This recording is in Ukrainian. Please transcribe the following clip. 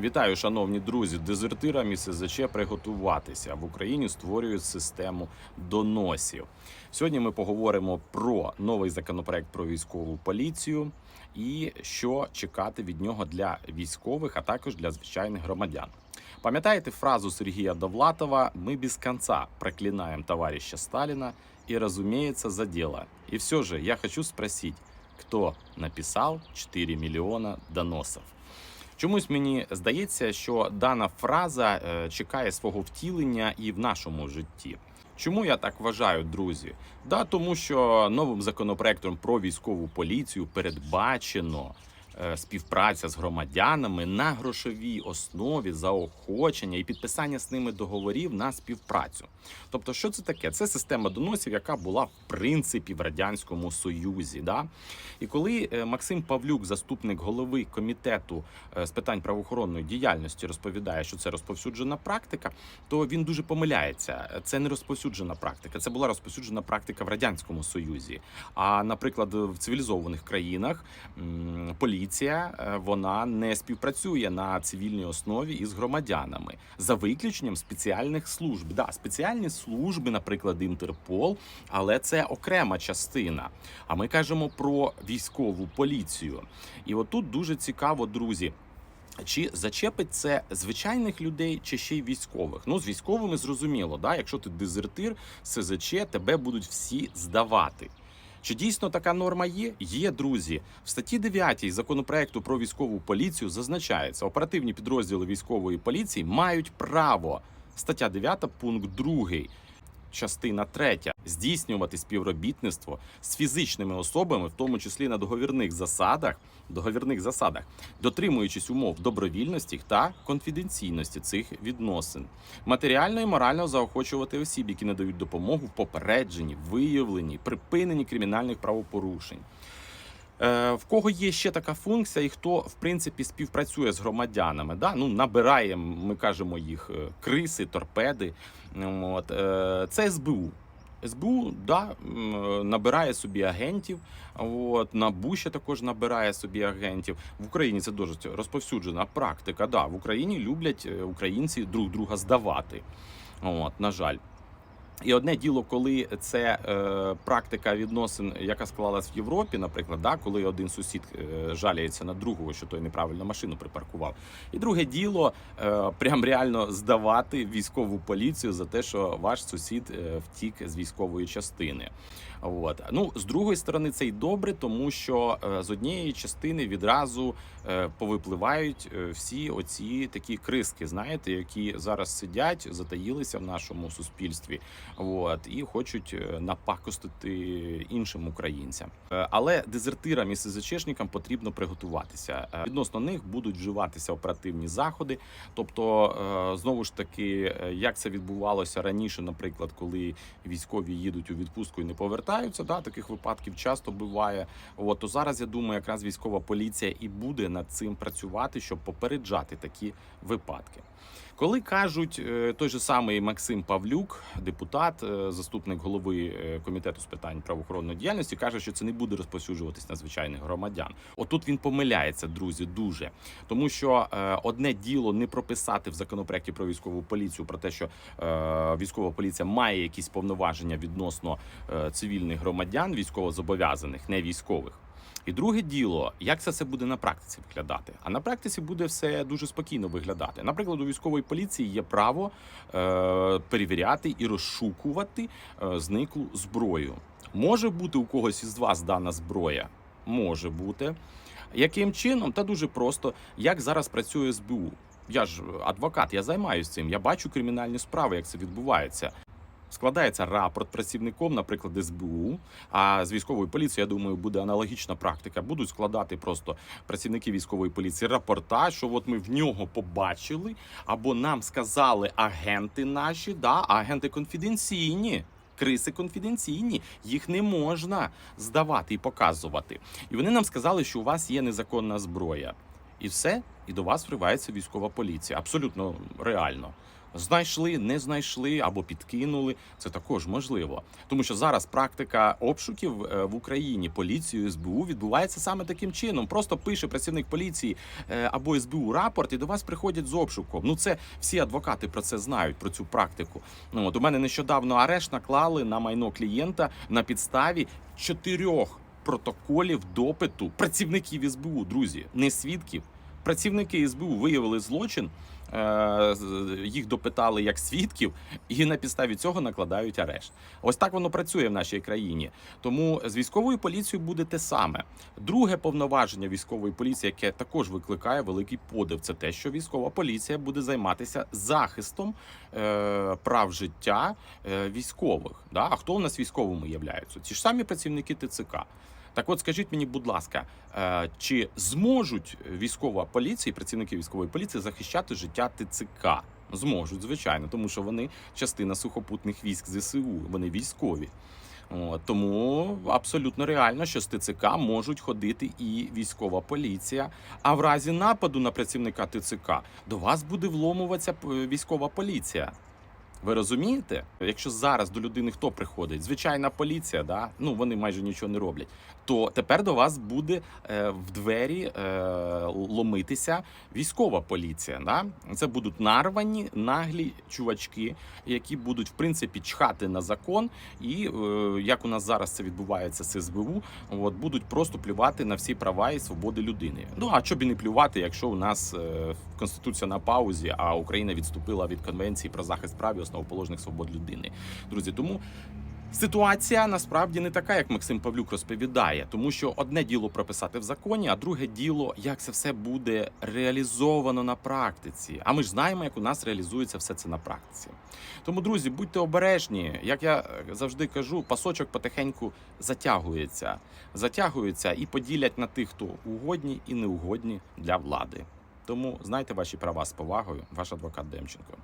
Вітаю, шановні друзі. Дезертирам і СЗЧ приготуватися в Україні створюють систему доносів. Сьогодні ми поговоримо про новий законопроект про військову поліцію і що чекати від нього для військових, а також для звичайних громадян. Пам'ятаєте фразу Сергія Довлатова «Мы без конца проклинаем товарища Сталина и, разумеется, за дело». И все же я хочу спросить, кто написал 4 миллиона доносов? Чомусь мені здається, що дана фраза е, чекає свого втілення і в нашому житті. Чому я так вважаю, друзі? Да, тому що новим законопроектом про військову поліцію передбачено співпраця з громадянами на грошовій основі заохочення і підписання з ними договорів на співпрацю. Тобто, що це таке? Це система доносів, яка була в принципі в радянському союзі. Да? І коли е, Максим Павлюк, заступник голови комітету е, з питань правоохоронної діяльності, розповідає, що це розповсюджена практика, то він дуже помиляється. Це не розповсюджена практика, це була розповсюджена практика в радянському союзі. А наприклад, в цивілізованих країнах м, поліція е, вона не співпрацює на цивільній основі із громадянами за виключенням спеціальних служб. Да, спеціальні служби, наприклад, Інтерпол, але це окрема частина. А ми кажемо про військову поліцію. І отут дуже цікаво, друзі. Чи зачепить це звичайних людей, чи ще й військових? Ну, з військовими зрозуміло, да? якщо ти дезертир, СЗЧ, тебе будуть всі здавати. Чи дійсно така норма є? Є, друзі. В статті 9 законопроекту про військову поліцію зазначається, оперативні підрозділи військової поліції мають право. Стаття 9, пункт 2 частина 3. здійснювати співробітництво з фізичними особами, в тому числі на договірних засадах, договірних засадах, дотримуючись умов добровільності та конфіденційності цих відносин, матеріально і морально заохочувати осіб, які надають допомогу в попередженні, виявленні, припиненні кримінальних правопорушень. Е, В кого є ще така функція, і хто в принципі співпрацює з громадянами? Да? Ну, набирає, ми кажемо їх е, криси, торпеди. От, е, це СБУ. СБУ да, набирає собі агентів. От, НАБУ ще також набирає собі агентів. В Україні це дуже розповсюджена практика. Да, в Україні люблять українці друг друга здавати. От, на жаль. І одне діло, коли це е, практика відносин, яка склалась в Європі, наприклад, да, коли один сусід е, жаліється на другого, що той неправильно машину припаркував. І друге діло е, прям реально здавати військову поліцію за те, що ваш сусід е, втік з військової частини. От. Ну, з другої сторони, це й добре, тому що е, з однієї частини відразу е, повипливають е, всі оці такі криски, знаєте, які зараз сидять, затаїлися в нашому суспільстві. От, і хочуть е, напакостити іншим українцям. Е, Але дезертирам і СЗЧшникам потрібно приготуватися. Е, Відносно них будуть вживатися оперативні заходи. Тобто, знову ж таки, як це відбувалося раніше, наприклад, коли військові їдуть у відпустку і не повертаються, да, таких випадків часто буває. От то зараз я думаю, якраз військова поліція і буде над цим працювати, щоб попереджати такі випадки. Коли кажуть е, той же самий Максим Павлюк, депутат, е, заступник голови е, комітету з питань правоохоронної діяльності, каже, що це не буде розповсюджуватись на звичайних громадян. Отут він помиляється, друзі, дуже тому, що одне діло не прописати в законопроекті про військову поліцію про те, що військова поліція має якісь повноваження відносно цивільних громадян, військовозобов'язаних, не військових. І друге діло, як це все буде на практиці виглядати? А на практиці буде все дуже спокійно виглядати. Наприклад, у військової поліції є право е, перевіряти і розшукувати е, зниклу зброю. Може бути у когось із вас дана зброя? Може бути. Яким чином? Та дуже просто, як зараз працює СБУ. Я ж адвокат, я займаюся цим. Я бачу кримінальні справи, як це відбувається. Складається рапорт працівником, наприклад, СБУ. А з військовою поліцією, я думаю, буде аналогічна практика. Будуть складати просто працівники військової поліції рапорта, що от ми в нього побачили, або нам сказали агенти наші, да, агенти конфіденційні. Криси конфіденційні, їх не можна здавати і показувати. І вони нам сказали, що у вас є незаконна зброя. І все, і до вас вривається військова поліція. Абсолютно реально. Знайшли, не знайшли або підкинули. Це також можливо, тому що зараз практика обшуків е, в Україні поліцією СБУ відбувається саме таким чином. Просто пише працівник поліції е, або СБУ рапорт, і до вас приходять з обшуком. Ну це всі адвокати про це знають, про цю практику. Ну от у мене нещодавно арешт наклали на майно клієнта на підставі чотирьох протоколів допиту працівників СБУ, друзі, не свідків. Працівники СБУ виявили злочин, їх допитали як свідків, і на підставі цього накладають арешт. Ось так воно працює в нашій країні. Тому з військовою поліцією буде те саме. Друге повноваження військової поліції, яке також викликає великий подив, це те, що військова поліція буде займатися захистом е, прав життя е, військових. Да? А хто у нас військовими являються? Ті ж самі працівники ТЦК. Так от скажіть мені, будь ласка, е, чи зможуть військова поліція, і працівники військової поліції захищати життя ТЦК? Зможуть, звичайно, тому що вони частина сухопутних військ ЗСУ, вони військові. Тому абсолютно реально, що з ТЦК можуть ходити і військова поліція. А в разі нападу на працівника ТЦК до вас буде вломуватися військова поліція. Ви розумієте? Якщо зараз до людини хто приходить? Звичайна поліція, да? ну вони майже нічого не роблять. То тепер до вас буде е, в двері е, ломитися військова поліція. Да? Це будуть нарвані, наглі чувачки, які будуть в принципі чхати на закон, і е, як у нас зараз це відбувається з СБУ, от будуть просто плювати на всі права і свободи людини. Ну а що б і не плювати, якщо у нас е, конституція на паузі, а Україна відступила від конвенції про захист прав і основоположних свобод людини. Друзі, тому. Ситуація насправді не така, як Максим Павлюк розповідає, тому що одне діло прописати в законі, а друге діло, як це все буде реалізовано на практиці. А ми ж знаємо, як у нас реалізується все це на практиці. Тому, друзі, будьте обережні. Як я завжди кажу, пасочок потихеньку затягується, затягується і поділять на тих, хто угодні і неугодні для влади. Тому знайте ваші права з повагою, ваш адвокат Демченко.